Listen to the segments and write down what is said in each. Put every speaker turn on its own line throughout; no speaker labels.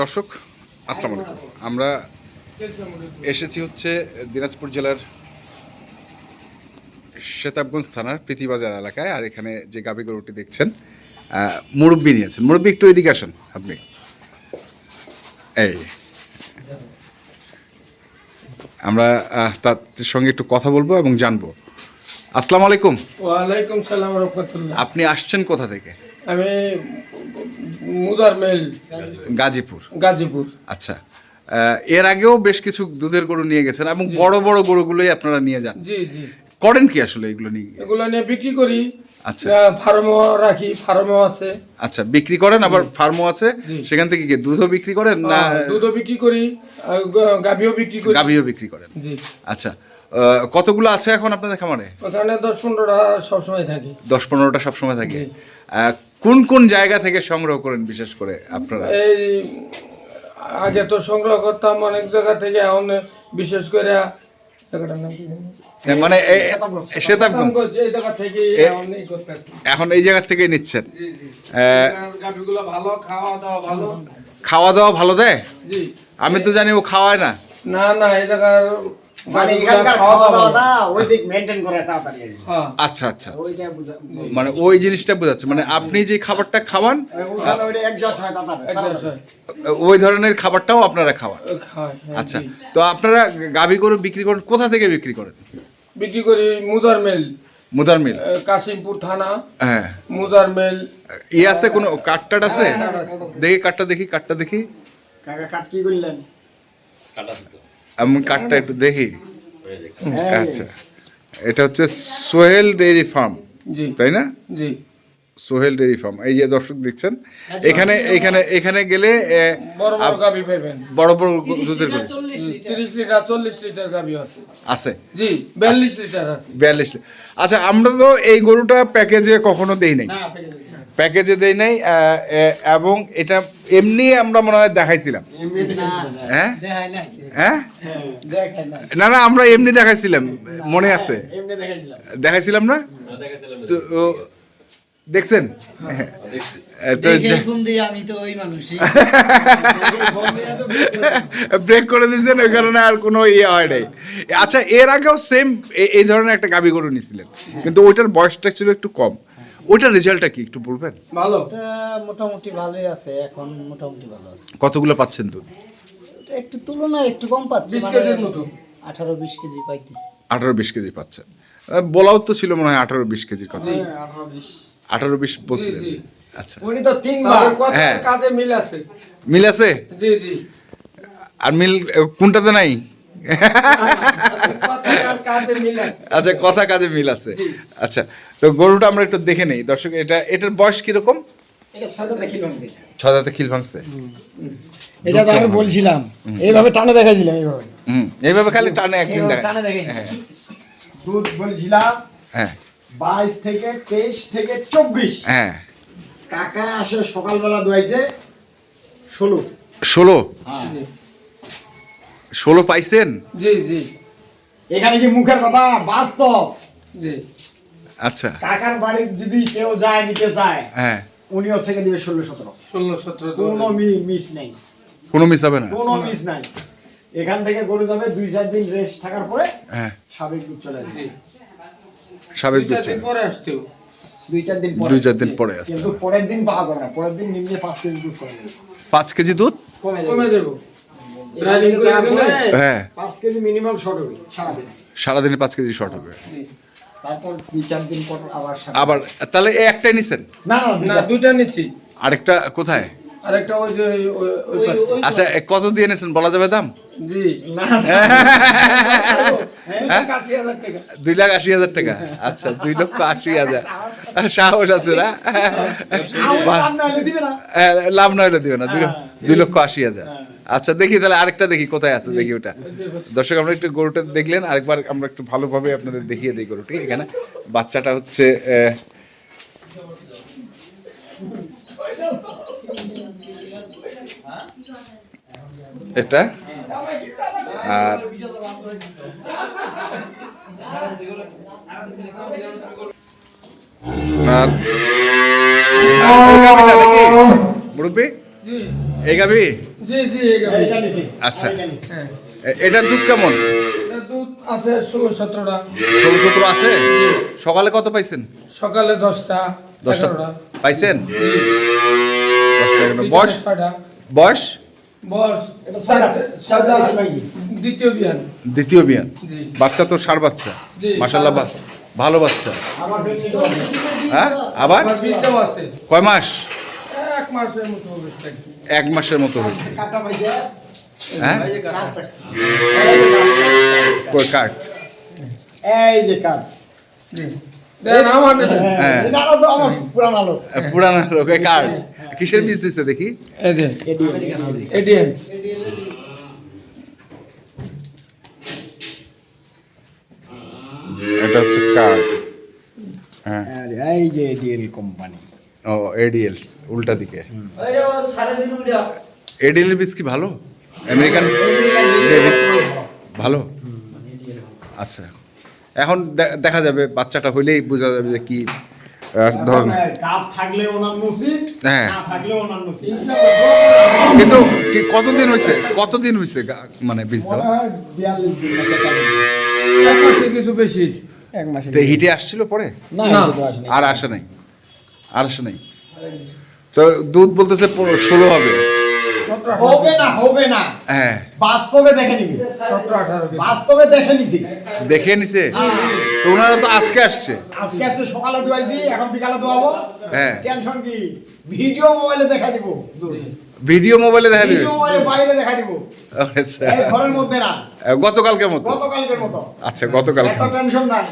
দর্শক, আসসালামু আলাইকুম। আমরা এসেছি হচ্ছে দিনাজপুর জেলার শেতাবগঞ্জ থানার প্রীতিবাজার এলাকায়, আর এখানে যে গাভী গরুটি দেখছেন মুরব্বি নিয়েছেন। মুরব্বি, একটু এদিকে আসেন আপনি। এই। আমরা তার সঙ্গে একটু কথা বলব এবং জানব। আসসালামু আলাইকুম।
ওয়ালাইকুম সালাম রহমতুল্লাহ।
আপনি আসছেন কোথা থেকে?
আমি মুদার মেল।
গাজীপুর।
গাজীপুর।
আচ্ছা এর আগেও বেশ কিছু দুধের গরু নিয়ে গেছেন এবং বড় বড় গরুগুলোই আপনারা নিয়ে যান।
জি জি।
করেন কি আসলে এগুলো নিয়ে?
এগুলো নিয়ে বিক্রি করি।
আচ্ছা।
ফার্মও রাখি ফার্মও আছে।
আচ্ছা বিক্রি করেন আবার ফার্মও আছে। সেখান থেকে কি দুধও বিক্রি করেন না
দুধও বিক্রি করি গাভীও বিক্রি করি।
গাভীও বিক্রি করেন?
জি।
আচ্ছা কতগুলো আছে এখন আপনাদের খামারে?
ওখানে দশ পনেরোটা সবসময় থাকি।
দশ পনেরোটা সবসময় থাকে। কোন কোন জায়গা থেকে সংগ্রহ করেন বিশেষ করে আপনারা?
এই আগে তো সংগ্রহ করতাম অনেক জায়গা থেকে এখন বিশেষ করে
মানে
এই জায়গা থেকে এখন এই করতেছি।
এখন এই জায়গা থেকেই নিচ্ছেন।
জি জি।
আহ,
গাভীগুলো ভালো খাওয়া দাওয়া ভালো।
খাওয়া দাওয়া ভালো দেয়? আমি তো জানি ও খাওয়ায় না।
না না এই জায়গার
মানে এখানকার
খাওয়া
খাওয়া
দাওয়া
দাওয়াটা ওই দিক মেনটেন করে তাড়াতাড়ি আর কি।
হ্যাঁ।
আচ্ছা আচ্ছা মানে ওই জিনিসটা বোঝাচ্ছে। মানে আপনি যে খাবারটা খাওয়ান
হয়
ওই ধরনের খাবারটাও আপনারা খাওয়ান?
হ্যাঁ,
আচ্ছা তো আপনারা গাভী গরু বিক্রি করেন কোথা থেকে বিক্রি করেন?
বিক্রি করি মুদার মেল।
মুদার মিল?
কাশিমপুর থানা।
হ্যাঁ।
মুদার মেল।
ই আছে কোনো কাঠটাট আছে?
কাঠ
দেখি কাঠটা দেখি কাঠটা দেখি।
কাকা কাট কি করলেন?
আমি কাঠটা একটু দেখি।
হ্যাঁ,
আচ্ছা। এটা হচ্ছে সোহেল ডেইরি ফার্ম তাই না?
জি।
Sohel dairy farm. এই যে দর্শক দেখছেন এখানে এখানে এখানে গেলে
বড় বড়
আপ-
গাভী পাইবেন।
বড় বড় দুধের গরু।
লিটার। লিটার আছে।
আছে।
জি বিয়াল্লিশ লিটার আছে।
বিয়াল্লিশ আচ্ছা আমরা তো এই গরুটা প্যাকেজে কখনো দেই নাই।
না।
প্যাকেজে দেই নাই এবং এটা এমনি আমরা মনে হয় দেখাইছিলাম।
হ্যাঁ।
হ্যাঁ হ্যাঁ?
হ্যাঁ,
না
না না আমরা এমনি দেখাইছিলাম মনে আছে।
দেখাইছিলাম।
দেখাইছিলাম না? তো ও, দেখছেন? হ্যাঁ। তো
দেখে ফোন দিয়ে আমি তো ওই মানুষই।
ব্রেক করে দিয়েছেন ওই কারণে আর কোনো ইয়ে হয় নাই। আচ্ছা এর আগেও সেম এই ধরনের একটা গাবি গরু নিছিলেন কিন্তু ওইটার বয়সটা ছিল একটু কম। ওইটার রেজাল্টটা কি একটু বলবেন?
ভালো।
মোটামুটি ভালোই আছে এখন মোটামুটি ভালো আছে।
কতগুলো পাচ্ছেন দুধ?
ওটা একটু তুলনায় একটু কম পাচ্ছি
বিশ কেজির মতো।
আঠারো বিশ কেজি পাইতেছি।
আঠারো বিশ কেজি পাচ্ছেন। বলাও তো ছিল মনে হয় আঠারো বিশ কেজির কথা।
হ্যাঁ, আঠারো, বিশ।
বলছিলেন।
জি।
আচ্ছা।
উনি তো তিনবার।
হ্যাঁ।
কাজে মিল আছে।
মিল আছে?
জি জি।
আর মিল কোনটাতে নাই? আচ্ছা কথা কাজে মিল আছে। আচ্ছা তো গরুটা আমরা একটু দেখে নেই। দর্শক এটা এটার বয়স কীরকম? ছদাতে খিল ভাঙছে।
এটা তো আমি বলছিলাম। এইভাবে টানে দেখাইছিলাম এইভাবে।
হুম এইভাবে খালি টানে একদিন দেখা
টানে দেখাই
হ্যাঁ।
দুধ বলছিলাম
হ্যাঁ।
বাইশ থেকে তেইশ থেকে চব্বিশ।
হ্যাঁ।
কাকা আসে সকালবেলা দোয়াইছে ষোলো।
ষোলো?
হ্যাঁ।
ষোলো পাইছেন?
জি জি।
এখানে কি মুখের কথা? বাস্তব।
জি।
আচ্ছা।
কাকার বাড়ির যদি কেউ যায় নিতে চায়
হ্যাঁ।
উনিও থেকে দিবে ষোলো সতেরো।
ষোলো সতেরো
কোনো মিস নেই।
কোনো মিস হবে না?
কোনো মিস নাই। এখান থেকে গরু যাবে দুই চার দিন রেস্ট থাকার পরে
হ্যাঁ।
স্বাভাবিক দুধ চলে যাবে
দুই
দুধ
চার দিন
চলে।
পরে আসতেও।
দুই চার দিন পরে।
দুই চার দিন পরে আসতে
কিন্তু পরের দিন পাওয়া যাবে না। পরের দিন নিম্নে পাঁচ কেজি দুধ কমে যাবে।
পাঁচ কেজি দুধ?
কমে
কমে
যাবে।
হ্যাঁ।
পাঁচ কেজি মিনিমাম শর্ট হবে সারাদিন।
সারাদিনে পাঁচ কেজি শর্ট হবে।
তারপর দুই চার দিন পর আবার
আবার তাহলে এই একটাই নিছেন?
না না
না
দুইটা-
দুইটা
আরেকটা কোথায়?
আরেকটা ওই যে
আচ্ছা কত দিয়ে নিয়েছেন বলা যাবে দাম?
জি।
না না।
হ্যাঁ?
দুই লাখ আশি হাজার টাকা।
আচ্ছা দুই লক্ষ আশি হাজার। সাহস আছে না?
লাভ না দিবে না।
হ্যাঁ, লাভ না হলে দিবে না। দুই
হ্যাঁ।
লক্ষ আশি হাজার। আচ্ছা দেখি তাহলে আরেকটা দেখি কোথায় আছে দেখি ওটা। দর্শক আমরা একটু গরুটা দেখলেন আরেকবার আমরা একটু ভালোভাবে আপনাদের দেখিয়ে দিই গরুটি এখানে। বাচ্চাটা হচ্ছে এটা? আর মুরব্বী? এই। আচ্ছা।
হ্যাঁ।
এটার দুধ কেমন?
এটা দুধ আছে ষোলো সতেরোটা।
ষোলো সতেরো আছে? সকালে কত পাইছেন?
সকালে দশটা
দশটা পাইছেন? বয়স? বয়স?
দ্বিতীয় বিয়ান।
দ্বিতীয় বিয়ান। বাচ্চা তো ষাট বাচ্চা। মাসাল্লাহ
বাচ্চা।
ভালো বাচ্চা। হ্যাঁ? আবার? কয় মাস?
এক মাসের মতো
হয়েছে হ্যাঁ। কই কাঠ
এই যে কাঠ।
হ্যাঁ।
এটা আলো তো আমার পুরান আলো।
পুরানা লোক এই কিসের বীজ দিচ্ছে দেখি।
এটিএম
এটা হচ্ছে কাঠ হ্যাঁ।
এই যে এডিএল কোম্পানি
ও এডিএল উল্টা দিকে। এডিএল বীজ কি ভালো? আমেরিকান ভালো। আচ্ছা। এখন দেখা যাবে বাচ্চাটা হইলেই বোঝা যাবে যে কি ধরুন হ্যাঁ।
না থাকলে ওনার নসিব
কিন্তু কি কতদিন হয়েছে কতদিন হয়েছে গা- মানে বীজ দেওয়া?
হয়
কিছু বেশি হয়েছে।
এক মাসে
তো হিটে আসছিল পরে?
না।
আর আসে নাই। আর আসে নাই। তো দুধ বলতেছে ষোলো হবে।
হবে না হবে না।
হ্যাঁ।
বাস্তবে দেখে নিবি। বাস্তবে দেখে নিছি
দেখে নিছে? তো ওনারা তো আজকে আসছে।
আজকে আসলে সকালে দোয়াইছি এখন বিকালে দোয়াবো।
হ্যাঁ।
টেনশন কি? ভিডিও মোবাইলে দেখা দিব।
ভিডিও মোবাইলে দেখা দিবে?
ভিডিও মোবাইলে বাইরে দেখা দিব।
আচ্ছা।
ঘরের মধ্যে না।
গতকালকের মতো?
গতকালকের মতো।
আচ্ছা গতকাল
এত টেনশন নাই।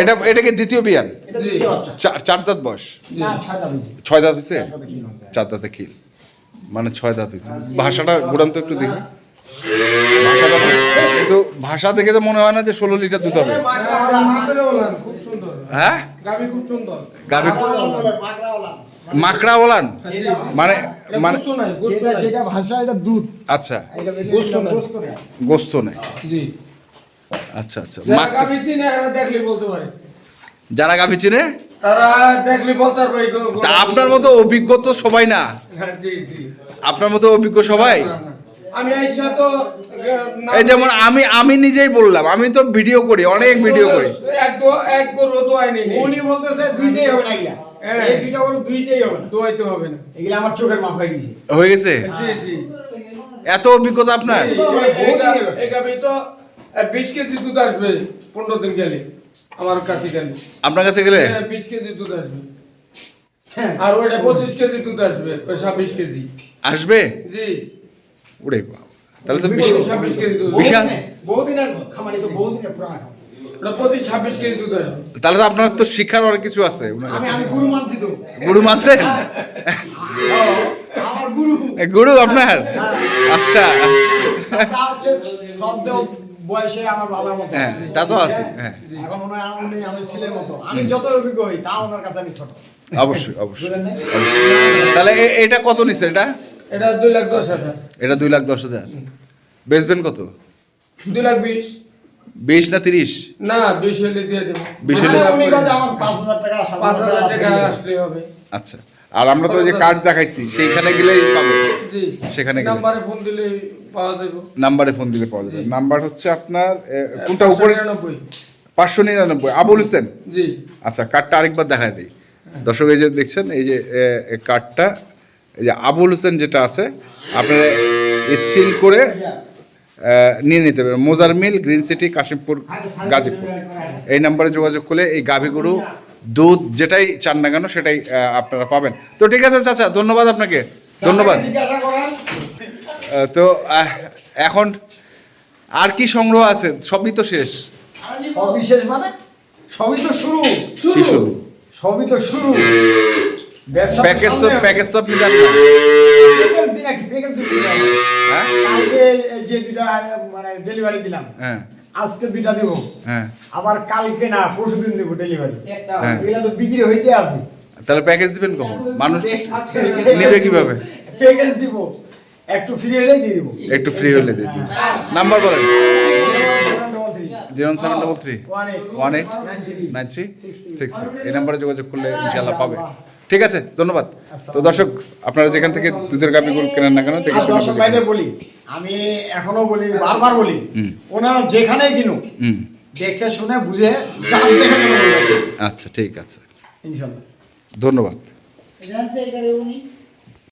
এটা
অবস্থা।
এটাকে দ্বিতীয় বিয়ান।
এটা
চার চার দাঁত বয়স। ছয় দাঁত হয়েছে।
ছয়টা দেখি না।
চার দাঁতে খিল মানে ছয় দাঁত হয়েছে। ভাষাটা ঘুরান তো একটু দেখি। ভাষাটা কিন্তু ভাষা দেখে তো মনে হয় না যে ষোলো লিটার দুধ হবে।
ওলান,
হ্যাঁ?
পাকড়াওয়ালা।
মাকড়া বলান মানে মানে
ভাষা এটা দুধ।
আচ্ছা।
গোস্ত না।
গোস্ত না।
গোস্ত নেই।
জি।
আচ্ছা আচ্ছা
যারা গাভী চিনে এরা দেখলে বলতে পারে
যারা গাভী চিনে
তারা দেখলে বলতে পারবে
তা আপনার মতো অভিজ্ঞ তো সবাই না
হ্যাঁ, জি জি
আপনার মতো অভিজ্ঞ সবাই।
আমি আইসা তো
এই যেমন আমি আমি নিজেই বললাম আমি তো ভিডিও করি অনেক ভিডিও করি
এক দো- এক গরু দোয়াইনি
উনি বলতেছে দুইটাই হবে না
হ্যাঁ।
এই দুইটা গরু দুইটাই হবে না
হবে না
এগুলা আমার চোখের মাপ হয়ে গেছে
হয়ে গেছে
জি জি
এত অভিজ্ঞতা আপনার
এই- এই গা- এই গাভী তো বিশ কেজি দুধ আসবে পনেরো দিন গেলে আমার কাছে গেলে।
আপনার কাছে গেলে?
হ্যাঁ, বিশ কেজি দুধ আসবে। আর ওইটা পঁচিশ কেজি দুধ আসবে ওই ছাব্বিশ কেজি।
আসবে?
জি।
ওরে বাবা। তাহলে তো বিশাল
ছাব্বিশ কেজি দুধ।
বিশাল।
বহুদিনের খামারি তো বহুদিনের পুরানা খামারি।
ওটা পঁচিশ ছাব্বিশ কেজি দুধ আসবে।
তাহলে তো আপনার তো শিক্ষার অনেক কিছু আছে
গুরু মানছি
গুরু মানছেন?
গুরু।
আপনার? আচ্ছা।
হচ্ছে শ্রদ্ধেয় বয়সে আমার বাবার মতো।
হ্যাঁ তা তো আছে হ্যাঁ।
এখন মনে হয় উনি আমি ছেলের মতো। আমি যত অভিজ্ঞ হই তা ওনার কাছে আমি ছোট।
অবশ্যই অবশ্যই। অবশ্যই। তাহলে এটা কত নিছে এটা?
এটা দুই লাখ দশ হাজার।
এটা দুই লাখ দশ হাজার। বেচবেন কত?
দুই লাখ বিশ।
বিশ না তিরিশ?
না বিশ হলে দিয়ে দেবো।
বিশ হলে-
হ্যাঁ, আমার পাঁচ হাজার টাকা
পাঁচ হাজার টাকা
টাকা
আসলে হবে।
আচ্ছা। আর আমরা তো যে কার্ড দেখাইছি সেইখানে গেলেই পাবে। সেখানে গেলে।
নাম্বারে ফোন দিলে পাওয়া যাবে
নাম্বারে ফোন দিলে পাওয়া যাবে। নাম্বার হচ্ছে আপনার কোনটা উপরে? পাঁচশো নিরানব্বই। আবুল হোসেন?
জি।
আচ্ছা কার্ডটা আরেকবার দেখায় দিই। দর্শক এই যে দেখছেন এই যে কার্ডটা এই যে আবুল হোসেন যেটা আছে আপনারা স্টিল করে নিয়ে নিতে পারেন। মোজার mill green city Kashimpur Gazipur. এই নাম্বারে যোগাযোগ করলে এই গাভী গরু দুধ যেটাই চান না কেন সেটাই আপনারা পাবেন। তো ঠিক আছে চাচা ধন্যবাদ আপনাকে। ধন্যবাদ। তো এখন আর কি সংগ্রহ আছে? সবই তো শেষ।
সবিশেষ মানে? সবই তো শুরু।
কি শুরু।
সবই তো শুরু।
প্যাকেজ তো প্যাকেজ তো আপনি দেন
প্যাকেজ দিই নাকি? প্যাকেজ দিই।
হ্যাঁ?
কালকে যে দুইটা মানে ডেলিভারি দিলাম।
হ্যাঁ।
আজকে দুইটা দেবো।
হ্যাঁ।
আবার কালকে না পরশু দিন দেবো ডেলিভারি
হ্যাঁ।
এগুলা তো বিক্রি হইতে আছে।
তাহলে প্যাকেজ দিবেন কখন? মানুষ নেবে কীভাবে?
প্যাকেজ দিব। একটু ফ্রি হলেই দিয়ে দিব।
একটু ফ্রি হলে দিয়ে দিন। নাম্বার বলেন। Zero seven double three
one eight. Nine three.
Six three. এই নাম্বারে যোগাযোগ করলে ইনশাল্লাহ পাবে। ঠিক আছে ধন্যবাদ। তো দর্শক আপনারা যেখান থেকে দুধের গাবি গরু কেনেন না কেন থেকে
দর্শক ভাইদের বলি আমি এখনও বলি বারবার বলি
হুম।
ওনারা যেখানেই কিনুক
হুম।
দেখে শুনে বুঝে।
আচ্ছা ঠিক আছে।
ইনশাআল্লাহ
ধন্যবাদ।
জানছে এখানে উনি